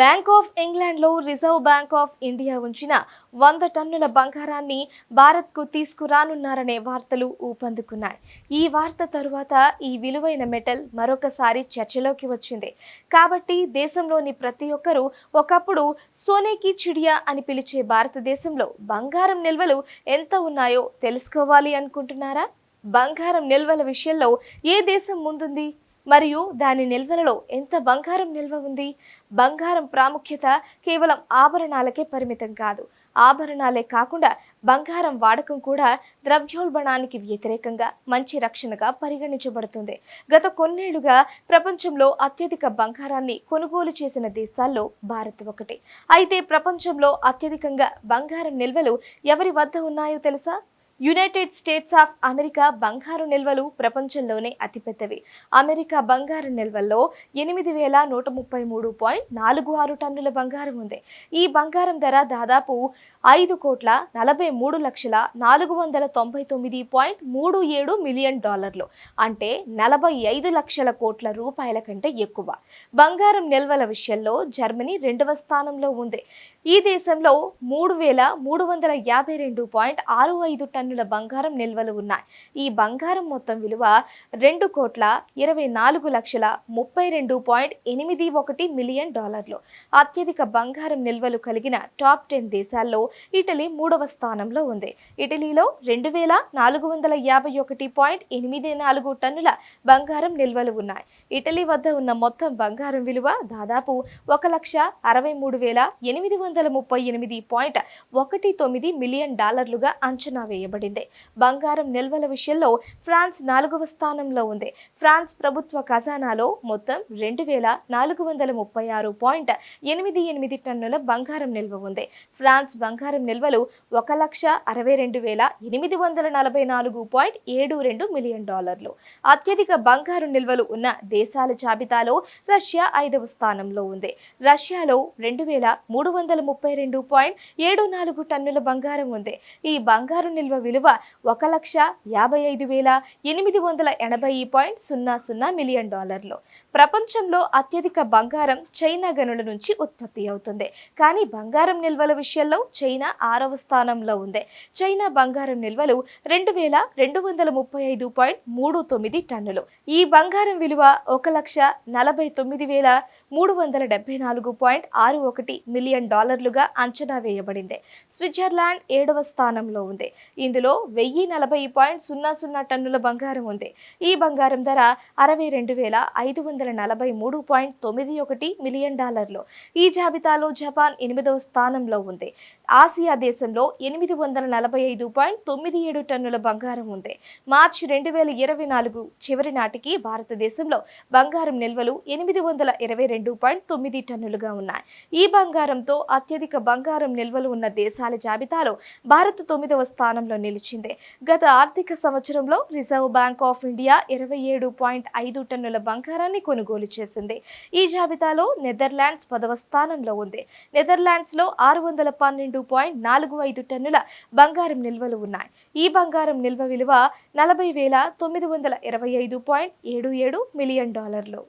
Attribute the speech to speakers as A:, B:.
A: Bank of ఇంగ్లాండ్లో reserve bank of India ఉంచిన వంద టన్నుల బంగారాన్ని భారత్కు తీసుకురానున్నారనే వార్తలు ఊపందుకున్నాయి. ఈ వార్త తరువాత ఈ విలువైన మెటల్ మరొకసారి చర్చలోకి వచ్చింది. కాబట్టి దేశంలోని ప్రతి ఒక్కరూ ఒకప్పుడు సోనేకి చిడియా అని పిలిచే భారతదేశంలో బంగారం నిల్వలు ఎంత ఉన్నాయో తెలుసుకోవాలి అనుకుంటున్నారా? బంగారం నిల్వల విషయంలో ఏ దేశం ముందుంది? మరియు దాని నిల్వలలో ఎంత బంగారం నిల్వ ఉంది? బంగారం ప్రాముఖ్యత కేవలం ఆభరణాలకే పరిమితం కాదు. ఆభరణాలే కాకుండా బంగారం వాడకం కూడా ద్రవ్యోల్బణానికి వ్యతిరేకంగా మంచి రక్షణగా పరిగణించబడుతుంది. గత కొన్నేళ్ళుగా ప్రపంచంలో అత్యధిక బంగారాన్ని కొనుగోలు చేసిన దేశాల్లో భారత్ ఒకటి. అయితే ప్రపంచంలో అత్యధికంగా బంగారం నిల్వలు ఎవరి వద్ద ఉన్నాయో తెలుసా? యునైటెడ్ స్టేట్స్ ఆఫ్ అమెరికా బంగారు నిల్వలు ప్రపంచంలోనే అతిపెద్దవి. అమెరికా బంగారు నిల్వల్లో ఎనిమిది వేల నూట ముప్పై మూడు పాయింట్ నాలుగు ఆరు టన్నుల బంగారం ఉంది. ఈ బంగారం ధర దాదాపు ఐదు కోట్ల నలభై మూడు లక్షల నాలుగు వందల తొంభై తొమ్మిది పాయింట్ మూడు ఏడు మిలియన్ డాలర్లు అంటే నలభై ఐదు లక్షల కోట్ల రూపాయల కంటే ఎక్కువ. బంగారం నిల్వల విషయంలో జర్మనీ రెండవ స్థానంలో ఉంది. ఈ దేశంలో మూడు వేల మూడు వందల యాభై రెండు పాయింట్ ఆరు ఐదు టన్ను టన్నుల బంగారం నిల్వలు ఉన్నాయి. ఈ బంగారం మొత్తం విలువ రెండు కోట్ల ఇరవై నాలుగు లక్షల ముప్పై రెండు పాయింట్ ఎనిమిది ఒకటి మిలియన్ డాలర్లు. అత్యధిక బంగారం నిల్వలు కలిగిన టాప్ టెన్ దేశాల్లో ఇటలీ మూడవ స్థానంలో ఉంది. ఇటలీలో రెండు వేల నాలుగు వందల యాభై ఒకటి పాయింట్ ఎనిమిది నాలుగు టన్నుల బంగారం నిల్వలు ఉన్నాయి. ఇటలీ వద్ద ఉన్న మొత్తం బంగారం విలువ దాదాపు ఒక లక్ష అరవై మూడు వేల ఎనిమిది వందల ముప్పై ఎనిమిది పాయింట్ ఒకటి తొమ్మిది మిలియన్ డాలర్లుగా అంచనా వేయబడింది. బంగారం నిల్వల విషయంలో ఫ్రాన్స్ నాలుగవ స్థానంలో ఉంది. ఫ్రాన్స్ ప్రభుత్వ ఖజానాలో మొత్తం రెండు వేల నాలుగు వందల ముప్పై ఆరు పాయింట్ ఎనిమిది ఎనిమిది టన్నుల బంగారం నిల్వ ఉంది. ఫ్రాన్స్ బంగారం నిల్వలు ఒక లక్ష అరవై రెండు వేల ఎనిమిది వందల నలభై నాలుగు పాయింట్ ఏడు రెండు మిలియన్ డాలర్లు. అత్యధిక బంగారు నిల్వలు ఉన్న దేశాల జాబితాలో రష్యా ఐదవ స్థానంలో ఉంది. రష్యాలో రెండు వేల మూడు వందల ముప్పై రెండు పాయింట్ ఏడు నాలుగు టన్నుల బంగారం ఉంది. ఈ బంగారు నిల్వ విలువ ఒక లక్ష యాభై ఐదు వేల ఎనిమిది వందల ఎనభై పాయింట్ సున్నా సున్నా మిలియన్ డాలర్లు. ప్రపంచంలో అత్యధిక బంగారం చైనా గనుల నుంచి ఉత్పత్తి అవుతుంది. కానీ బంగారం నిల్వల విషయంలో చైనా ఆరవ స్థానంలో ఉంది. చైనా బంగారం నిల్వలు రెండు వేల రెండు వందల ముప్పై ఐదు పాయింట్ మూడు తొమ్మిది టన్నులు. ఈ బంగారం విలువ ఒక లక్ష నలభై తొమ్మిది వేల మూడు వందల డెబ్బై నాలుగు పాయింట్ ఆరు ఒకటి మిలియన్ డాలర్లుగా అంచనా వేయబడింది. స్విట్జర్లాండ్ ఏడవ స్థానంలో ఉంది. ఇందులో వెయ్యి నలభై పాయింట్ సున్నా సున్నా టన్నుల బంగారం ఉంది. ఈ బంగారం ధర అరవై రెండు వేల ఐదు వందల నలభై మూడు పాయింట్ తొమ్మిది ఒకటి మిలియన్ డాలర్లు. ఈ జాబితాలో జపాన్ ఎనిమిదవ స్థానంలో ఉంది. ఆసియా దేశంలో ఎనిమిది వందల నలభై ఐదు పాయింట్ తొమ్మిది ఏడు టన్నుల బంగారం ఉంది. మార్చి రెండు వేల ఇరవై నాలుగు చివరి నాటికి భారతదేశంలో బంగారం నిల్వలు ఎనిమిది వందల ఇరవై రెండు పాయింట్ తొమ్మిది టన్నులుగా ఉన్నాయి. ఈ బంగారంతో అత్యధిక బంగారం నిల్వలు ఉన్న దేశాల జాబితాలో భారత్ తొమ్మిదవ స్థానంలో నిలిచింది. గత ఆర్థిక సంవత్సరంలో రిజర్వ్ బ్యాంక్ ఆఫ్ ఇండియా ఇరవై ఏడు పాయింట్ ఐదు టన్నుల బంగారాన్ని కొనుగోలు చేసింది. ఈ జాబితాలో నెదర్లాండ్స్ పదవ స్థానంలో ఉంది. నెదర్లాండ్స్లో ఆరు వందల పన్నెండు పాయింట్ నాలుగు ఐదు టన్నుల బంగారం నిల్వలు ఉన్నాయి. ఈ బంగారం నిల్వ విలువ నలభై వేల తొమ్మిది వందల ఇరవై ఐదు పాయింట్ ఏడు ఏడు మిలియన్ డాలర్లు.